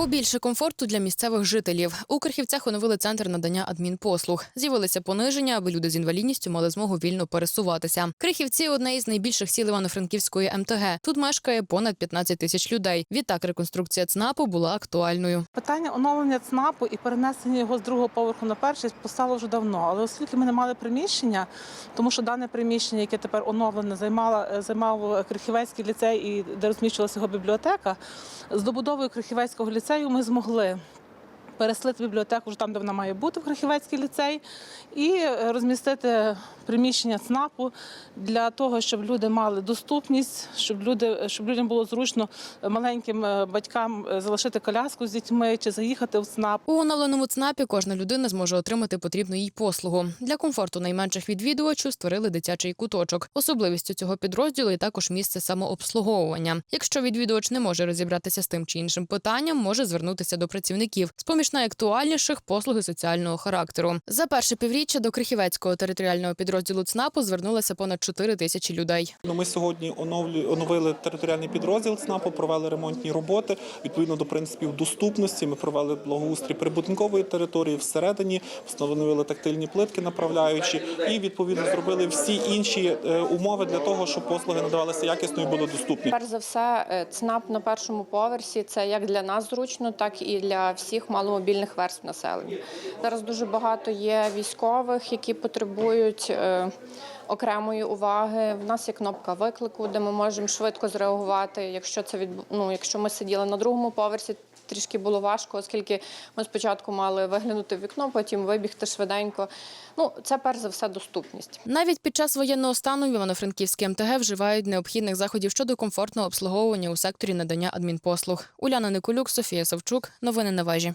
Побільше комфорту для місцевих жителів. У Крихівцях оновили центр надання адмінпослуг. З'явилися пониження, аби люди з інвалідністю мали змогу вільно пересуватися. Крихівці одне із найбільших сіл Івано-Франківської МТГ. Тут мешкає понад 15 тисяч людей. Відтак реконструкція ЦНАПу була актуальною. Питання оновлення ЦНАПу і перенесення його з другого поверху на перший постало вже давно. Але оскільки ми не мали приміщення, тому що дане приміщення, яке тепер оновлене, займала займав Крихівецький ліцей і де розміщувалася його бібліотека. З добудовою Крихівецького ліцею ми змогли. Переселити бібліотеку там, де вона має бути, в Крахівецький ліцей, і е, розмістити приміщення ЦНАПу для того, щоб люди мали доступність, щоб люди, щоб людям було зручно маленьким е, батькам е, залишити коляску з дітьми чи заїхати в ЦНАП. У оновленому ЦНАПі кожна людина зможе отримати потрібну їй послугу. Для комфорту найменших відвідувачів створили дитячий куточок. Особливістю цього підрозділу є також місце самообслуговування. Якщо відвідувач не може розібратися з тим чи іншим питанням, може звернутися до працівників. З поміж найактуальніших послуги соціального характеру. За перше півріччя до Крихівецького територіального підрозділу ЦНАПу звернулося понад 4 тисячі людей. Ну, Ми сьогодні оновлю- оновили територіальний підрозділ ЦНАПу, провели ремонтні роботи. Відповідно до принципів доступності, ми провели благоустрій прибудинкової території всередині, встановили тактильні плитки направляючі і відповідно зробили всі інші е, умови для того, щоб послуги надавалися якісно і були доступні. Перш за все, е, ЦНАП на першому поверсі це як для нас зручно, так і для всіх маломобільних верств населення. Зараз дуже багато є військових, які потребують е, окремої уваги. В нас є кнопка виклику, де ми можемо швидко зреагувати. Якщо це відбу... ну, якщо ми сиділи на другому поверсі. Трішки було важко, оскільки ми спочатку мали виглянути в вікно, потім вибігти швиденько. Ну, це перш за все доступність. Навіть під час воєнного стану в Івано-Франківській МТГ вживають необхідних заходів щодо комфортного обслуговування у секторі надання адмінпослуг. Уляна Николюк, Софія Савчук. Новини на вежі.